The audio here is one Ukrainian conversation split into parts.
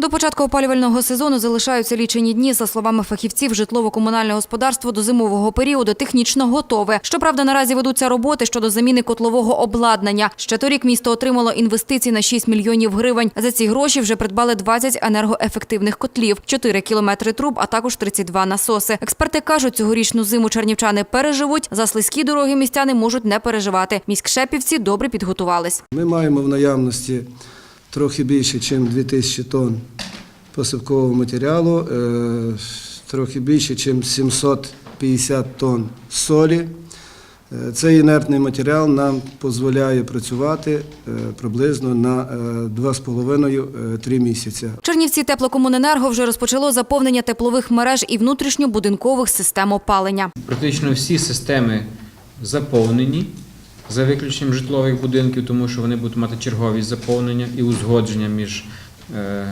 До початку опалювального сезону залишаються лічені дні. За словами фахівців, житлово-комунальне господарство до зимового періоду технічно готове. Щоправда, наразі ведуться роботи щодо заміни котлового обладнання. Ще торік місто отримало інвестицій на 6 мільйонів гривень. За ці гроші вже придбали 20 енергоефективних котлів, 4 кілометри труб, а також 32 насоси. Експерти кажуть, цьогорічну зиму чернівчани переживуть. За слизькі дороги містяни можуть не переживати. Міськшепівці добре підготувались. Ми маємо в наявності трохи більше, ніж 2000 тонн посипкового матеріалу, е, трохи більше, ніж 750 тонн солі. Е, Цей інертний матеріал нам дозволяє працювати е, приблизно на е, 2,5-3 місяці. Чернівці теплокомуненерго вже розпочало заповнення теплових мереж і внутрішньобудинкових систем опалення. Практично всі системи заповнені за виключенням житлових будинків, тому що вони будуть мати чергові заповнення і узгодження між е,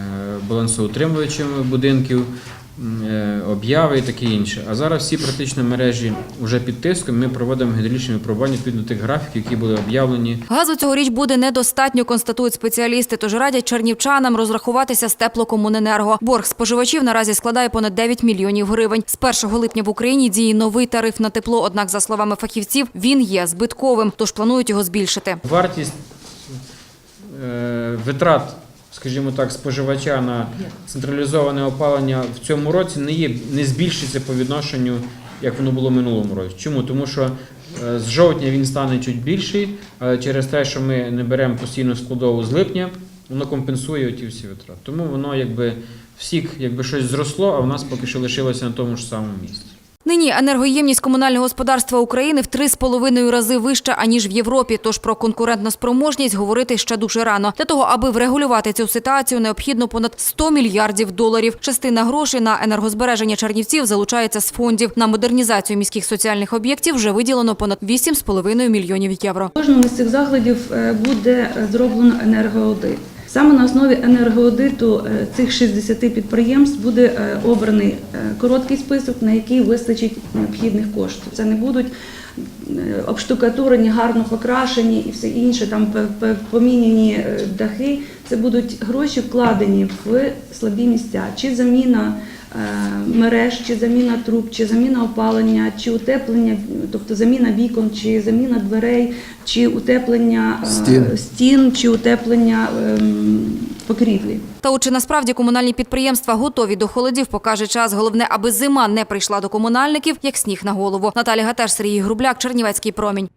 балансоутримувачами будинків, обяви і таке інше. А зараз всі практично мережі вже під тиском. Ми проводимо гідравлічні випробування відповідно тих графіків, які були об'явлені Газу цьогоріч буде недостатньо, констатують спеціалісти, тож радять чернівчанам розрахуватися з теплокомуненерго. Борг споживачів наразі складає понад 9 мільйонів гривень. З 1 липня в Україні діє новий тариф на тепло, однак, за словами фахівців, він є збитковим, тож планують його збільшити. Вартість е, витрат, скажімо так, споживача на централізоване опалення в цьому році не є не збільшиться по відношенню, як воно було минулому році. Чому? Тому що е, з жовтня він стане чуть більший, але через те, що ми не беремо постійну складову з липня, воно компенсує ті всі витрати. Тому воно якби всіх якби щось зросло, а в нас поки що лишилося на тому ж самому місці. Нині енергоємність комунального господарства України в три з половиною рази вища аніж в Європі. Тож про конкурентну спроможність говорити ще дуже рано. Для того, аби врегулювати цю ситуацію, необхідно понад 100 мільярдів доларів. Частина грошей на енергозбереження Чернівців залучається з фондів. На модернізацію міських соціальних об'єктів вже виділено понад 8,5 мільйонів євро. Кожному з цих закладів е, буде е, зроблено енергоаудит. Саме на основі енергоаудиту е, цих 60 підприємств буде е, обраний е, короткий список, на який вистачить необхідних коштів. Це не будуть обштукатурені, гарно покрашені і все інше, там е, дахи. Це будуть гроші вкладені в слабі місця, чи заміна мереж, чи заміна труб, чи заміна опалення, чи утеплення, тобто заміна вікон, чи заміна дверей, чи утеплення е, Стін. стін чи утеплення ем, покрівлі. Та от чи насправді комунальні підприємства готові до холодів, покаже час. Головне, аби зима не прийшла до комунальників, як сніг на голову. Наталія Гатеш, Сергій Грубляк, Чернівецький промінь.